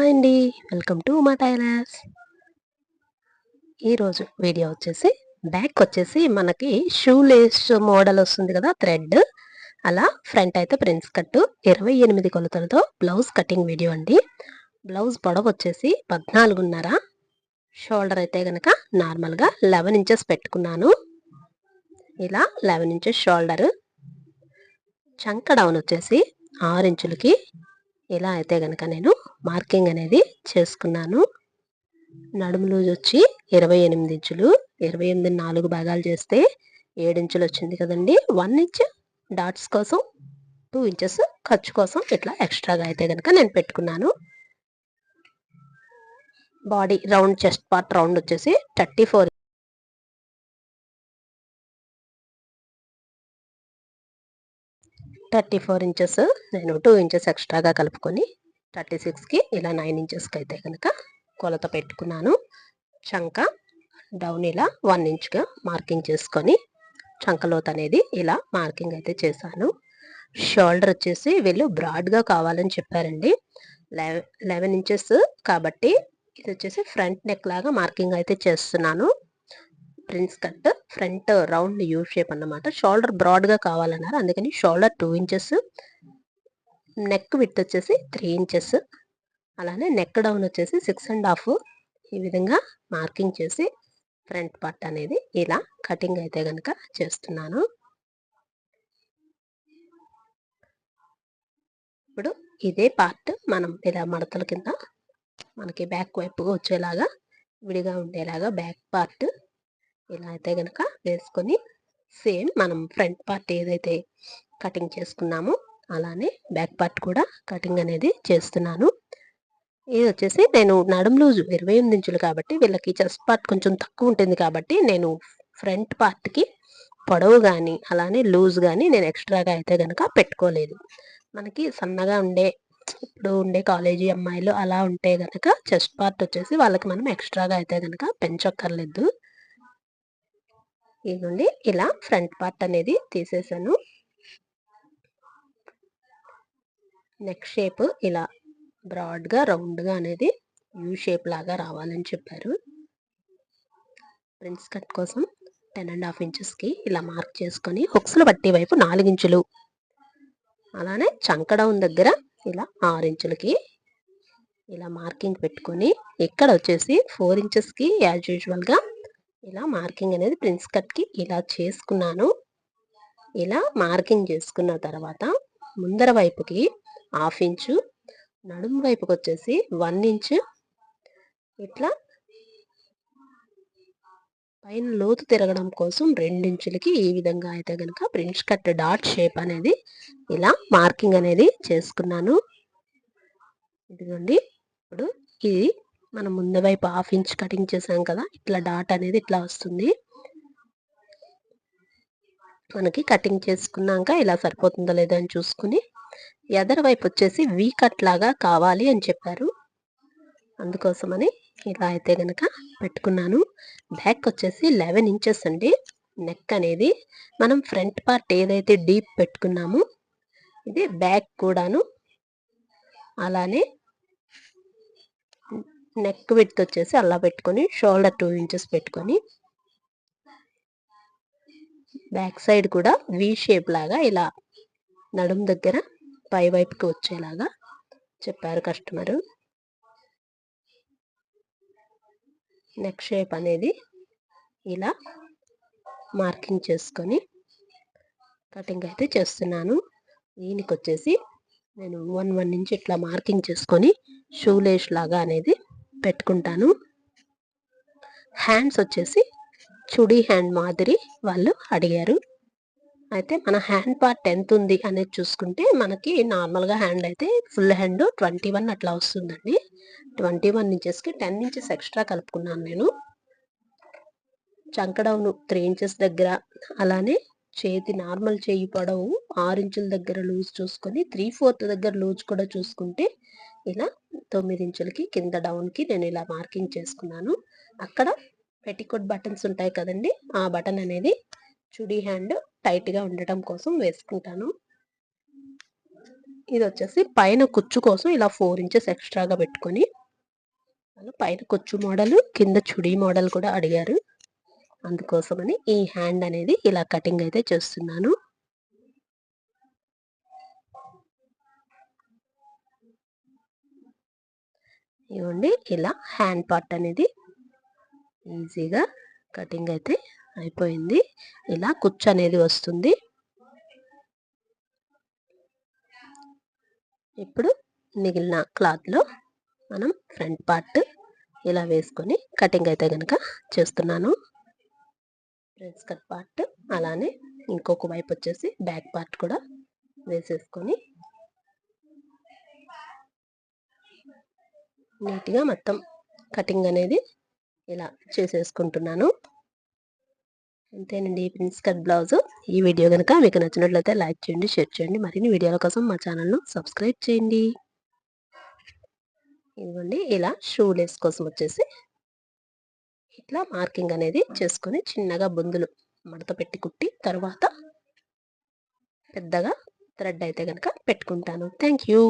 Hi అండి. Welcome to మా tailors. ఈరోజు వీడియో వచ్చేసి బ్యాక్ వచ్చేసి మనకి షూ లేస్ మోడల్ వస్తుంది కదా థ్రెడ్. అలా ఫ్రంట్ అయితే ప్రిన్స్ కట్ ఇరవై ఎనిమిది కొలతలతో బ్లౌజ్ కటింగ్ వీడియో అండి. బ్లౌజ్ పొడవు వచ్చేసి పద్నాలుగున్నర. షోల్డర్ అయితే కనుక నార్మల్గా లెవెన్ ఇంచెస్ పెట్టుకున్నాను. ఇలా లెవెన్ ఇంచెస్ షోల్డర్. చంక డౌన్ వచ్చేసి ఆరు ఇంచులకి ఇలా అయితే కనుక నేను మార్కింగ్ అనేది చేసుకున్నాను. నడుము లూజ్ వచ్చి ఇరవై ఎనిమిది ఇంచులు ఇరవై ఎనిమిది నాలుగు భాగాలు చేస్తే ఏడు ఇంచులు వచ్చింది కదండి. వన్ ఇంచ్ డాట్స్ కోసం టూ ఇంచెస్ ఖర్చు కోసం ఇట్లా ఎక్స్ట్రాగా అయితే కనుక నేను పెట్టుకున్నాను. Body round chest part round వచ్చేసి thirty four thirty four inches నేను టూ ఇంచెస్ ఎక్స్ట్రాగా కలుపుకొని థర్టీ సిక్స్కి ఇలా నైన్ ఇంచెస్కి అయితే కనుక కొలత పెట్టుకున్నాను. చంక డౌన్ ఇలా వన్ ఇంచ్గా మార్కింగ్ చేసుకొని చంకలోత అనేది ఇలా మార్కింగ్ అయితే చేశాను. షోల్డర్ వచ్చేసి వీళ్ళు బ్రాడ్గా కావాలని చెప్పారండి. లెవెన్ ఇంచెస్ కాబట్టి ఇది వచ్చేసి ఫ్రంట్ నెక్ లాగా మార్కింగ్ అయితే చేస్తున్నాను. Prince cut front round U shape అన్నమాట. షోల్డర్ బ్రాడ్గా కావాలన్నారు. అందుకని shoulder two inches neck with వచ్చేసి త్రీ ఇంచెస్ అలానే నెక్ డౌన్ వచ్చేసి సిక్స్ అండ్ హాఫ్ ఈ విధంగా మార్కింగ్ చేసి ఫ్రంట్ పార్ట్ అనేది ఇలా కటింగ్ అయితే కనుక చేస్తున్నాను. ఇప్పుడు ఇదే పార్ట్ మనం ఇలా మడతల కింద మనకి బ్యాక్ వైపుగా వచ్చేలాగా విడిగా ఉండేలాగా బ్యాక్ పార్ట్ ఇలా అయితే కనుక వేసుకొని సేమ్ మనం ఫ్రంట్ పార్ట్ ఏదైతే కటింగ్ చేసుకున్నామో అలానే బ్యాక్ పార్ట్ కూడా కటింగ్ అనేది చేస్తున్నాను. ఇది వచ్చేసి నేను నడుం లూజు ఇరవై ఎనిమిది ఇంచులు కాబట్టి వీళ్ళకి చెస్ట్ పార్ట్ కొంచెం తక్కువ ఉంటుంది కాబట్టి నేను ఫ్రంట్ పార్ట్కి పొడవు కానీ అలానే లూజ్ కానీ నేను ఎక్స్ట్రాగా అయితే కనుక పెట్టుకోలేదు. మనకి సన్నగా ఉండే ఇప్పుడు ఉండే కాలేజీ అమ్మాయిలు అలా ఉంటే కనుక చెస్ట్ పార్ట్ వచ్చేసి వాళ్ళకి మనం ఎక్స్ట్రాగా అయితే కనుక పెంచక్కర్లేదు. నుండి ఇలా ఫ్రంట్ పార్ట్ అనేది తీసేసాను. నెక్ షేప్ ఇలా బ్రాడ్గా రౌండ్గా అనేది యూ షేప్ లాగా రావాలని చెప్పారు. ప్రిన్స్ కట్ కోసం టెన్ అండ్ హాఫ్ ఇంచెస్కి ఇలా మార్క్ చేసుకొని హుక్స్లు బట్టి వైపు నాలుగించులు అలానే చంకడౌన్ దగ్గర ఇలా ఆరు ఇంచులకి ఇలా మార్కింగ్ పెట్టుకొని ఇక్కడ వచ్చేసి ఫోర్ ఇంచెస్కి యాజ్ యూజువల్గా ఇలా మార్కింగ్ అనేది ప్రిన్స్ కట్కి ఇలా చేసుకున్నాను. ఇలా మార్కింగ్ చేసుకున్న తర్వాత ముందర వైపుకి హాఫ్ ఇంచు నడుము వైపుకి వచ్చేసి వన్ ఇంచు. ఇట్లా పైన లోతు తిరగడం కోసం రెండించులకి ఈ విధంగా అయితే కనుక ప్రిన్స్ కట్ డాట్ షేప్ అనేది ఇలా మార్కింగ్ అనేది చేసుకున్నాను. ఇదిగోండి. ఇప్పుడు ఇది మనం ముందు వైపు హాఫ్ ఇంచ్ కటింగ్ చేసాం కదా ఇట్లా డాట్ అనేది ఇట్లా వస్తుంది. మనకి కటింగ్ చేసుకున్నాక ఇలా సరిపోతుందో లేదో అని చూసుకుని ఎదర్ వైపు వచ్చేసి వీ కట్ లాగా కావాలి అని చెప్పారు. అందుకోసమని ఇలా అయితే కనుక పెట్టుకున్నాను. బ్యాక్ వచ్చేసి లెవెన్ ఇంచెస్ అండి. నెక్ అనేది మనం ఫ్రంట్ పార్ట్ ఏదైతే డీప్ పెట్టుకున్నామో ఇది బ్యాక్ కూడాను. అలానే నెక్ విత్ వచ్చేసి అలా పెట్టుకొని షోల్డర్ టూ ఇంచెస్ పెట్టుకొని బ్యాక్ సైడ్ కూడా వి షేప్ లాగా ఇలా నడుం దగ్గర పై వైపుకి వచ్చేలాగా చెప్పారు కస్టమరు నెక్ షేప్ అనేది ఇలా మార్కింగ్ చేసుకొని కటింగ్ అయితే చేస్తున్నాను. దీనికి వచ్చేసి నేను వన్ వన్ నుంచి ఇట్లా మార్కింగ్ చేసుకొని షూ లేస్ లాగా అనేది పెట్టుకుంటాను. హ్యాండ్స్ వచ్చేసి చుడీ హ్యాండ్ మాదిరి వాళ్ళు అడిగారు. అయితే మన హ్యాండ్ పార్ట్ ఎంత ఉంది అనేది చూసుకుంటే మనకి నార్మల్గా హ్యాండ్ అయితే ఫుల్ హ్యాండ్ ట్వంటీ వన్ అట్లా వస్తుందండి. ట్వంటీ వన్ ఇంచెస్కి టెన్ ఇంచెస్ ఎక్స్ట్రా కలుపుకున్నాను నేను. చంకడవును త్రీ ఇంచెస్ దగ్గర అలానే చేతి నార్మల్ చేయి పొడవు ఆరు ఇంచుల దగ్గర లూజ్ చూసుకొని త్రీ ఫోర్త్ దగ్గర లూజ్ కూడా చూసుకుంటే ఇలా తొమ్మిది ఇంచులకి కింద డౌన్కి నేను ఇలా మార్కింగ్ చేసుకున్నాను. అక్కడ పెట్టికోట్ బటన్స్ ఉంటాయి కదండి ఆ బటన్ అనేది చుడీ హ్యాండ్ టైట్గా ఉండటం కోసం వేసుకుంటాను. ఇది వచ్చేసి పైన కుచ్చు కోసం ఇలా ఫోర్ ఇంచెస్ ఎక్స్ట్రాగా పెట్టుకొని పైన కుచ్చు మోడల్ కింద చుడీ మోడల్ కూడా అడిగారు. అందుకోసమని ఈ హ్యాండ్ అనేది ఇలా కటింగ్ అయితే చేస్తున్నాను. ఇవ్వండి. ఇలా హ్యాండ్ పార్ట్ అనేది ఈజీగా కటింగ్ అయితే అయిపోయింది. ఇలా కుచ్చు అనేది వస్తుంది. ఇప్పుడు మిగిలిన క్లాత్లో మనం ఫ్రంట్ పార్ట్ ఇలా వేసుకొని కటింగ్ అయితే కనుక చేస్తున్నాను. ఫ్రంట్ కట్ పార్ట్ అలానే ఇంకొక వైపు వచ్చేసి బ్యాక్ పార్ట్ కూడా వేసేసుకొని నీట్గా మొత్తం కటింగ్ అనేది ఇలా చేసేసుకుంటున్నాను. అంతేనండి ప్రిన్స్ కట్ బ్లౌజ్. ఈ వీడియో కనుక మీకు నచ్చినట్లయితే లైక్ చేయండి షేర్ చేయండి. మరిన్ని వీడియోల కోసం మా ఛానల్ను సబ్స్క్రైబ్ చేయండి. ఇదిగోండి ఇలా షూ లెస్ కోసం వచ్చేసి ఇట్లా మార్కింగ్ అనేది చేసుకొని చిన్నగా బొందులు మడత పెట్టి కుట్టి తర్వాత పెద్దగా థ్రెడ్ అయితే కనుక పెట్టుకుంటాను. Thank you.